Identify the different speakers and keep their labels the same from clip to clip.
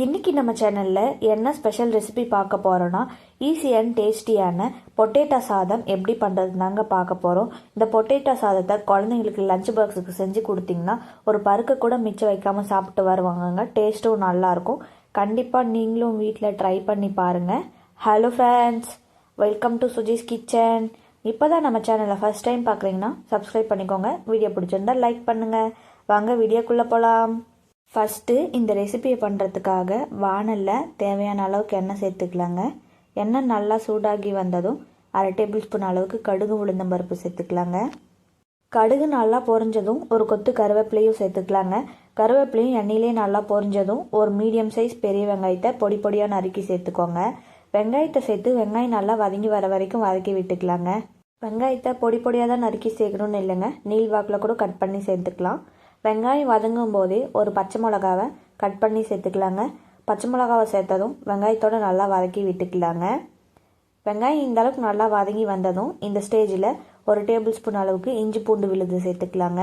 Speaker 1: இன்னைக்கு நம்ம சேனலில் என்ன ஸ்பெஷல் ரெசிபி பார்க்க போகிறோன்னா ஈஸி அண்ட் டேஸ்டியான பொட்டேட்டோ சாதம் எப்படி பண்ணுறது நாங்க பார்க்க போகிறோம் இந்த பொட்டேட்டோ சாதத்தை குழந்தைங்களுக்கு லஞ்ச் பாக்ஸுக்கு செஞ்சு கொடுத்தீங்கன்னா ஒரு பருக்க கூட மிச்சம் வைக்காமல் சாப்பிட்டு வருவாங்கங்க. டேஸ்ட்டும் நல்லாயிருக்கும் கண்டிப்பாக நீங்களும் வீட்டில் ட்ரை பண்ணி பாருங்கள் hello friends welcome to Suji's kitchen இப்போ தான் நம்ம சேனலை ஃபஸ்ட் டைம் பார்க்குறீங்கன்னா சப்ஸ்கிரைப் பண்ணிக்கோங்க. வீடியோ பிடிச்சிருந்தா லைக் பண்ணுங்கள் வாங்க வீடியோக்குள்ளே போகலாம் ஃபஸ்ட்டு இந்த ரெசிபியை பண்ணுறதுக்காக வானலில் தேவையான அளவுக்கு எண்ணெய் சேர்த்துக்கலாங்க. எண்ணெய் நல்லா சூடாகி வந்ததும் அரை டேபிள் ஸ்பூன் அளவுக்கு கடுகு உளுந்தம் பருப்பு சேர்த்துக்கலாங்க. கடுகு நல்லா பொரிஞ்சதும் ஒரு கொத்து கருவேப்பிலையும் சேர்த்துக்கலாங்க. கருவேப்பிலையும் எண்ணெயிலே நல்லா பொரிஞ்சதும் ஒரு மீடியம் சைஸ் பெரிய வெங்காயத்தை பொடி பொடியாக நறுக்கி சேர்த்துக்கோங்க. வெங்காயத்தை சேர்த்து வெங்காயம் நல்லா வதங்கி வர வரைக்கும் வதக்கி விட்டுக்கலாங்க. வெங்காயத்தை பொடி பொடியாக தான் நறுக்கி சேர்க்கணும்னு இல்லைங்க. நீள் வாக்கில் கூட கட் பண்ணி சேர்த்துக்கலாம். வெங்காயம் வதங்கும் போதே ஒரு பச்சை மிளகாவை கட் பண்ணி சேர்த்துக்கலாங்க. பச்சை மிளகாவை சேர்த்ததும் வெங்காயத்தோட நல்லா வதக்கி விட்டுக்கலாங்க. வெங்காயம் இந்த அளவுக்கு நல்லா வதங்கி வந்ததும் இந்த ஸ்டேஜில் ஒரு டேபிள் ஸ்பூன் அளவுக்கு இஞ்சி பூண்டு விழுது சேர்த்துக்கலாங்க.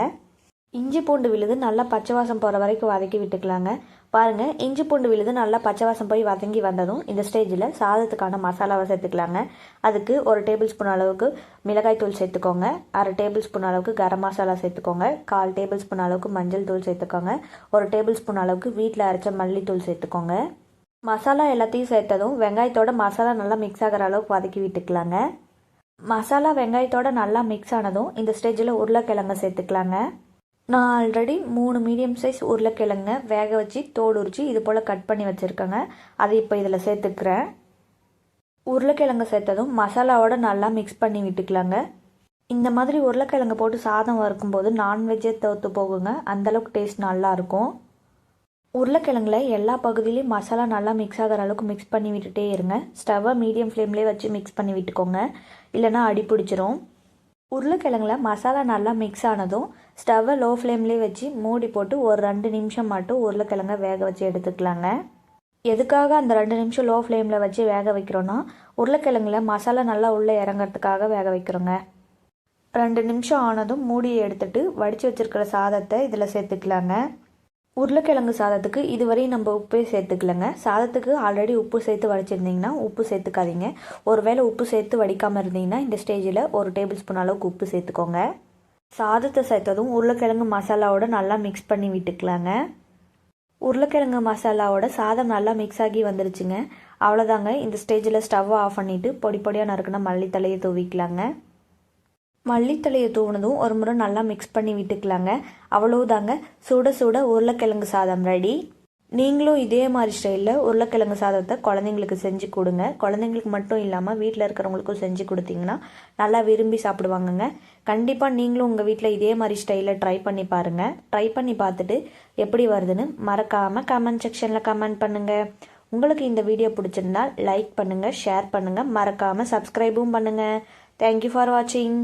Speaker 1: இஞ்சி பூண்டு விழுது நல்லா பச்சை வாசம் போகிற வரைக்கும் வதக்கி விட்டுக்கலாங்க. பாருங்கள் இஞ்சி பூண்டு விழுது நல்லா பச்சை வாசம் போய் வதங்கி வந்ததும் இந்த ஸ்டேஜில் சாதத்துக்கான மசாலாவை சேர்த்துக்கலாங்க. அதுக்கு ஒரு டேபிள் ஸ்பூன் அளவுக்கு மிளகாய் தூள் சேர்த்துக்கோங்க. அரை டேபிள் ஸ்பூன் அளவுக்கு கரம் மசாலா சேர்த்துக்கோங்க. கால் டேபிள் ஸ்பூன் அளவுக்கு மஞ்சள் தூள் சேர்த்துக்கோங்க. ஒரு டேபிள் ஸ்பூன் அளவுக்கு வீட்டில் அரைச்ச மல்லித்தூள் சேர்த்துக்கோங்க. மசாலா எல்லாத்தையும் சேர்த்ததும் வெங்காயத்தோட மசாலா நல்லா மிக்ஸ் ஆகிற அளவுக்கு வதக்கி விட்டுக்கலாங்க. மசாலா வெங்காயத்தோட நல்லா மிக்ஸ் ஆனதும் இந்த ஸ்டேஜில் உருளைக்கிழங்கு சேர்த்துக்கலாங்க. நான் ஆல்ரெடி மூணு மீடியம் சைஸ் உருளைக்கிழங்க வேக வச்சு தோடு உரிச்சு இது போல் கட் பண்ணி வச்சுருக்கேங்க. அதை இப்போ இதில் சேர்த்துக்கிறேன். உருளைக்கிழங்கு சேர்த்ததும் மசாலாவோட நல்லா மிக்ஸ் பண்ணி விட்டுக்கலாங்க. இந்த மாதிரி உருளைக்கிழங்கு போட்டு சாதம் வறுக்கும்போது நான்வெஜ்ஜே தோற்று போகுங்க. அந்தளவுக்கு டேஸ்ட் நல்லாயிருக்கும் உருளைக்கிழங்குல எல்லா பகுதியிலையும் மசாலா நல்லா மிக்ஸ் ஆகிற அளவுக்கு மிக்ஸ் பண்ணி விட்டுட்டே இருங்க. ஸ்டவ்வை மீடியம் ஃப்ளேம்லேயே வச்சு மிக்ஸ் பண்ணி விட்டுக்கோங்க. இல்லைனா அடி பிடிச்சிரும். உருளைக்கிழங்குல மசாலா நல்லா மிக்ஸ் ஆனதும் ஸ்டவ்வை லோ ஃப்ளேம்லேயே வச்சு மூடி போட்டு ஒரு ரெண்டு நிமிஷம் மட்டும் உருளைக்கிழங்க வேக வச்சு எடுத்துக்கலாங்க. எதுக்காக அந்த ரெண்டு நிமிஷம் லோ ஃப்ளேமில் வச்சு வேக வைக்கிறோன்னா உருளைக்கிழங்குல மசாலா நல்லா உள்ளே இறங்கிறதுக்காக வேக வைக்கிறோங்க. ரெண்டு நிமிஷம் ஆனதும் மூடியை எடுத்துட்டு வடித்து வச்சுருக்கிற சாதத்தை இதில் சேர்த்துக்கலாங்க. உருளைக்கிழங்கு சாதத்துக்கு இதுவரையும் நம்ம உப்பே சேர்த்துக்கலங்க. சாதத்துக்கு ஆல்ரெடி உப்பு சேர்த்து வடிச்சிருந்தீங்கன்னா உப்பு சேர்த்துக்காதீங்க. ஒருவேளை உப்பு சேர்த்து வடிக்காமல் இருந்தீங்கன்னா இந்த ஸ்டேஜில் ஒரு டேபிள் ஸ்பூன் அளவுக்கு உப்பு சேர்த்துக்கோங்க. சாதத்தை சேர்த்ததும் உருளைக்கிழங்கு மசாலாவோட நல்லா மிக்ஸ் பண்ணி விட்டுக்கலாங்க. உருளைக்கிழங்கு மசாலாவோட சாதம் நல்லா மிக்ஸ் ஆகி வந்துருச்சுங்க. அவ்வளோதாங்க இந்த ஸ்டேஜில் ஸ்டவ்வை ஆஃப் பண்ணிவிட்டு பொடி பொடியாக நறுக்குன மல்லித்தலையை தூவிக்கலாங்க. மல்லித்தலையை தூவினதும் ஒரு முறை நல்லா மிக்ஸ் பண்ணி விட்டுக்கலாங்க. அவ்வளோதாங்க சுட சுட உருளைக்கிழங்கு சாதம் ரெடி நீங்களும் இதே மாதிரி ஸ்டைலில் உருளைக்கிழங்கு சாதத்தை குழந்தைங்களுக்கு செஞ்சு கொடுங்க. குழந்தைங்களுக்கு மட்டும் இல்லாமல் வீட்டில் இருக்கிறவங்களுக்கும் செஞ்சு கொடுத்தீங்கன்னா நல்லா விரும்பி சாப்பிடுவாங்கங்க. கண்டிப்பாக நீங்களும் உங்கள் வீட்டில் இதே மாதிரி ஸ்டைலில் ட்ரை பண்ணி பாருங்கள் ட்ரை பண்ணி பார்த்துட்டு எப்படி வருதுன்னு மறக்காமல் கமெண்ட் செக்ஷனில் கமெண்ட் பண்ணுங்கள் உங்களுக்கு இந்த வீடியோ பிடிச்சிருந்தால் லைக் பண்ணுங்கள் ஷேர் பண்ணுங்கள் மறக்காமல் சப்ஸ்கிரைபும் பண்ணுங்கள் தேங்க்யூ ஃபார் வாட்சிங்